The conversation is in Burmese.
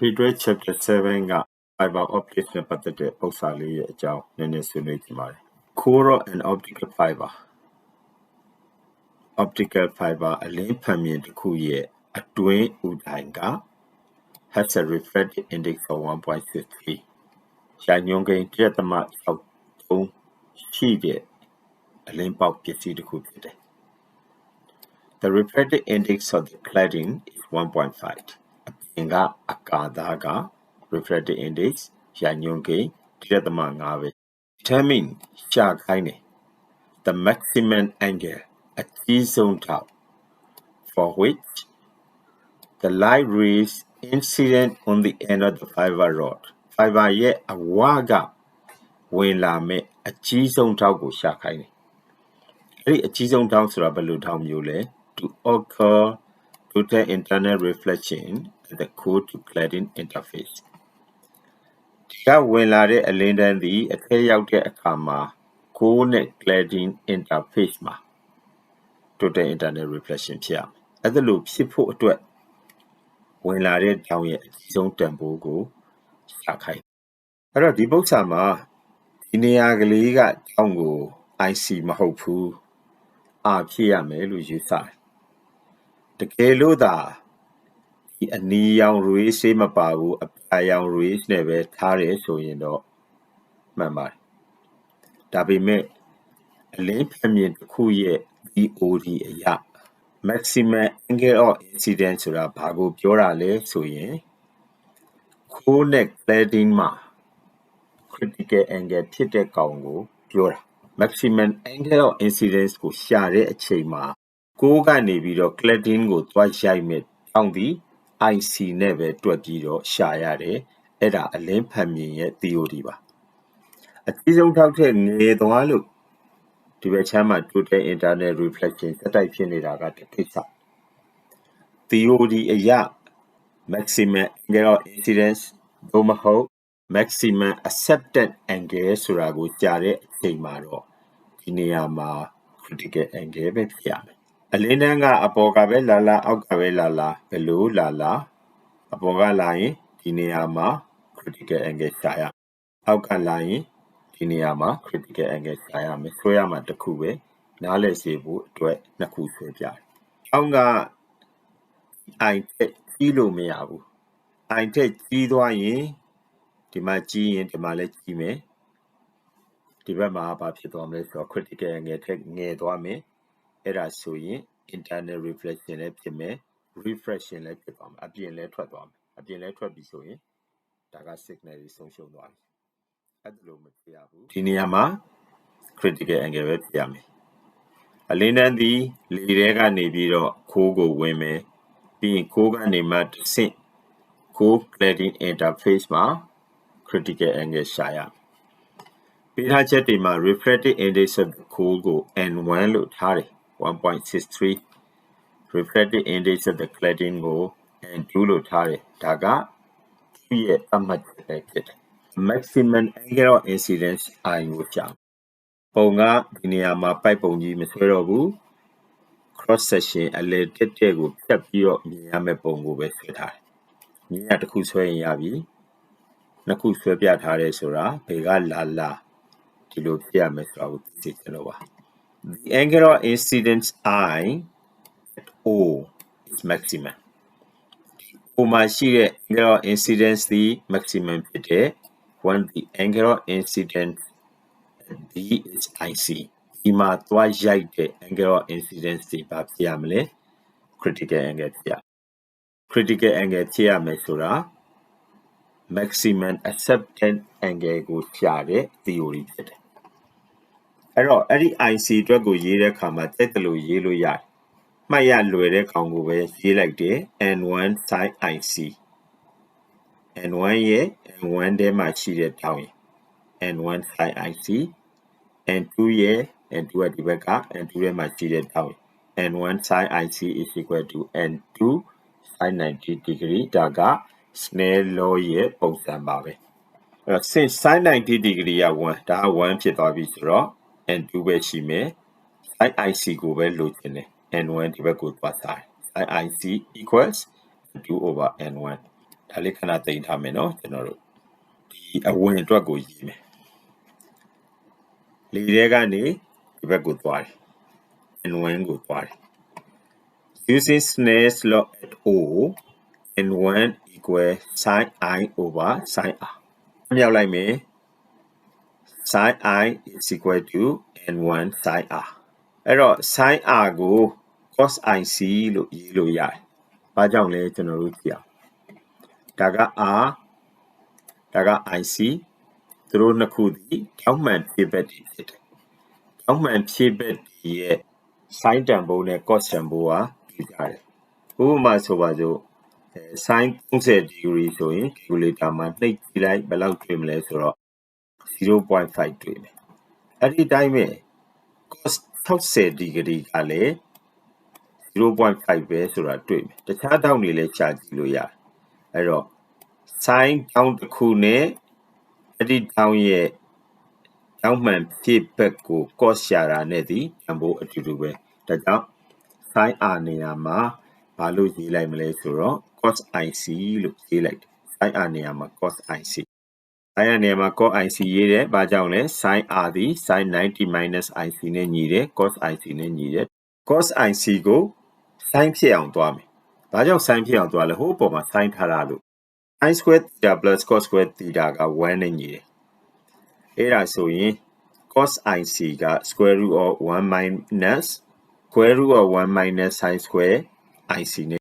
Hebrew chapter 7က fiber optics နဲ့ပတ်သက်တဲ့ပု္ပ္ပာလေးရဲ့အကြောင်းနည်းနည်းဆွေးနွေးချင်ပါတယ်။ Core and optical fiber optical fiber အလင်းဖန်မြင်တစ်ခုရဲ့အတွင်းဥဒိုင်က has a refractive index of 1.63ရှာညွန်ကိန်း1.63ရှိတဲ့အလင်းပေါက်ပစ္စည်းတစ်ခုဖြစ်တယ်။ The refractive index of the cladding is 1.5 အပြင်ကအကာသားက refractive index ရှာညွန်ကိန်း1.5ပဲ determine ရှာခိုင်းတယ် the maximum angle အကြီးဆုံးထောက် for which the light rays incident on the end of the fiber rod fiber ရဲ့အဝကဝင်လာမဲ့အကြီးဆုံးထောက်ကိုရှာခိုင်းတယ်အဲ့ဒီအကြီးဆုံးထောက်ဆိုတာဘယ်လိုထောက်မျိုးလဲ to occur total internal reflection at the core to cladding interface ဒီကဝင်လာတဲ့အလင်းတန်းသည်အထက်ရောက်တဲ့အခါမှာ core နဲ့ cladding interface မှာ total internal reflection ဖြစ်ရမယ်အဲ့ဒါလို့ဖြစ်ဖို့အတွက်ဝင်လာတဲ့တောင်ရဲ့အကြီးဆုံးတန်ဖိုးကိုရှာခိုင်းအဲ့တော့ဒီပု္ပ္ပာမှာဒီနေရာကလေးကတောင်ကို IC မဟုတ်ဘူးအာဖြစ်ရမယ်လို့ယူဆတယ်တကယ်လို့သာဒီ အနီရောင် rays မပါဘူးအပြာရောင် rays နဲ့ပဲထားတယ်ဆိုရင်တော့မှန်ပါတယ်ဒါပေမဲ့အလင်းဖျက်မြင်တစ်ခုရဲ့ VOD အရာ maximum angle of incidence ဆိုတာဘာကိုပြောတာလဲဆိုရင် core နဲ့ cladding မှာ critical angle ဖြစ်တဲ့ကောင်ကိုပြောတာ maximum angle of incidence ကိုရှာတဲ့အချိန်မှာကိုးကနေပြီးတော့ cladding ကိုသွားရိုက်မဲ့တောင်းပြီး IC နဲ့ပဲတွက်ပြီးတော့ရှာရတယ်အဲ့ဒါအလင်းဖန်မြင်ရဲ့ theory ပါအကြီးဆုံးထောက်ထက်ငယ်သွားလို့ဒီဘက်ချမ်းမှာ total internal reflection စက်တိုက်ဖြစ်နေတာကတစ်ကိစ္စ theory အရ maximum angle of incidence သို့မဟုတ် maximum accepted angle ဆိုတာကိုကြာတဲ့အချိန်မှာတော့ဒီနေရာမှာ critical angle ပဲဖြစ်ရမယ် အလင်းတန်းကအပေါ်ကပဲလာလာအောက်ကပဲလာလာဘယ်လိုလာလာအပေါ်ကလာရင်ဒီနေရာမှာ critical angle ရှာရအောက်ကလာရင်ဒီနေရာမှာ critical angle ရှာရမယ်ဆွဲရမှာတစ်ခုပဲနားလည်စေဖို့အတွက်နှစ်ခုဆွဲပြတယ်အောက်က i ထက်ကြီးလို့မရဘူး i ထက်ကြီးသွားရင်ဒီမှာကြီးရင်ဒီမှာလည်းကြီးမယ်ဒီဘက်မှာဘာဖြစ်သွားမလဲဆိုတော့ critical angle ထက်ငယ်သွားမယ် အဲ့ဒါဆိုရင် internal reflection လည်းဖြစ်မယ် refraction လည်းဖြစ်သွားမယ်အပြင်လည်းထွက်သွားမယ်အပြင်လည်းထွက်ပြီဆိုရင်ဒါက signal တွေဆုံးရှုံးသွားပြီအဲ့ဒါလို့မဖြစ်ရဘူးဒီနေရာမှာ critical angle ပဲဖြစ်ရမယ်အလင်းတန်းသည်လေထဲကနေပြီးတော့ခိုးကိုဝင်မယ်ပြီးရင်ခိုးကနေမှတစ်ဆင့်ခိုး cladding interface မှာ critical angle ရှာရပေးထားချက်တွေမှာ refractive index of the core ကို n1 လို့ထားတယ် 1.63 refractive index of the cladding ကို n2 လို့ထားတယ်ဒါကသူ့ရဲ့အမှတ်ပဲဖြစ်တယ် maximum angle of incidence i ကိုကြာပုံကဒီနေရာမှာပိုက်ပုံကြီးမဆွဲတော့ဘူး cross section အလေတက်တဲ့ကိုဖြတ်ပြီးတော့မြင်ရမယ့်ပုံကိုပဲဆွဲထားတယ်။မြင်ရတစ်ခုဆွဲရင်ရပြီ။နှစ်ခုဆွဲပြထားတယ်ဆိုတာဘယ်ကလာလာဒီလိုဖြစ်ရမယ်ဆိုတာကိုသိစေချင်လို့ပါ။ The angle of incidence i at O is maximum. ဟိုမှာရှိတဲ့ angle of incidence ဒီ maximum ဖြစ်တဲ့ when the angle of incidence d is ic ဒီမှာသွားရိုက်တဲ့ angle of incidence ဒီဘာဖြစ်ရမလဲ critical angle ဖြစ်ရ critical angle ဖြစ်ရမယ်ဆိုတာ maximum acceptance angle ကိုရှာတဲ့ theory ဖြစ်တယ် အဲ့တော့အဲ့ဒီ IC အတွက်ကိုရေးတဲ့အခါမှာတက်တယ်လို့ရေးလို့ရတယ်မှတ်ရလွယ်တဲ့ကောင်ကိုပဲရေးလိုက်တယ် n1 sin IC n1 ရဲ့ n1 ထဲမှာရှိတဲ့တောင်းရင် n1 sin IC n2 ရဲ့ n2 ကဒီဘက်က n2 ထဲမှာရှိတဲ့တောင်းရင် n1 sin IC is equal to n2 sin 90 degree ဒါက Snell law ရဲ့ပုံစံပါပဲအဲ့တော့ sin sin 90 degree က1ဒါက1ဖြစ်သွားပြီဆိုတော့ n2 ပဲရှိမယ် sin IC ကိုပဲလိုချင်တယ် n1 ဒီဘက်ကိုသွားစားတယ် sin IC equals 2 over n1 ဒါလေးခဏသိမ်းထားမယ်နော်ကျွန်တော်တို့ဒီအဝင်အတွက်ကိုရေးမယ်လေထဲကနေဒီဘက်ကိုသွားတယ် n1 ကိုသွားတယ် using Snell's law at O n1 equal sin i over sin r မြောက်လိုက်မယ် sin i is equal to n1 sin r အဲ့တော့ sin r ကို cos ic လို့ရေးလို့ရတယ်။ဘာကြောင့်လဲကျွန်တော်တို့ကြည့်အောင်။ဒါက r ဒါက ic သူတို့နှစ်ခုဒီကြောင်းမှန်ဖြည့်ဘက်တွေဖြစ်တယ်။ကြောင်းမှန်ဖြည့်ဘက်တွေရဲ့ sin တန်ဖိုးနဲ့ cos တန်ဖိုးဟာတူကြတယ်။ဥပမာဆိုပါစို့အဲ sin 30 degree ဆိုရင် calculator မှာနှိပ်ကြည့်လိုက်ဘယ်လောက်တွေ့မလဲဆိုတော့ 0.5တွေ့မယ်။အဲ့ဒီတိုင်းပဲ cos 60 degree ကလည်း0.5ပဲဆိုတာတွေ့မယ်။တခြားတောင်းတွေလည်းရှာကြည့်လို့ရတယ်။အဲ့တော့ sin တောင်းတစ်ခုနဲ့အဲ့ဒီတောင်းရဲ့တောင်းမှန်ဖြစ်ဘက်ကို cos ရှာတာနဲ့ဒီတန်ဖိုးအတူတူပဲ။ဒါကြောင့် sin r နေရာမှာဘာလို့ရေးလိုက်မလဲဆိုတော့ cos ic လို့ရေးလိုက်တယ်။ sin r နေရာမှာ cos ic sin r နေရာမှာ cos ic ရေးတယ်။ဘာကြောင့်လဲ sin r သည် sin 90 ic နဲ့ညီတယ် cos ic နဲ့ညီတယ်။ cos ic ကို sin ဖြစ်အောင်သွားမယ်။ဘာကြောင့် sin ဖြစ်အောင်သွားလဲဟိုးပေါ်မှာ sin ထားတာလို့ sin square theta plus cos square theta က1နဲ့ညီတယ်။အဲ့ဒါဆိုရင် cos ic က square root of 1 minus square root of 1 minus sin square ic နဲ့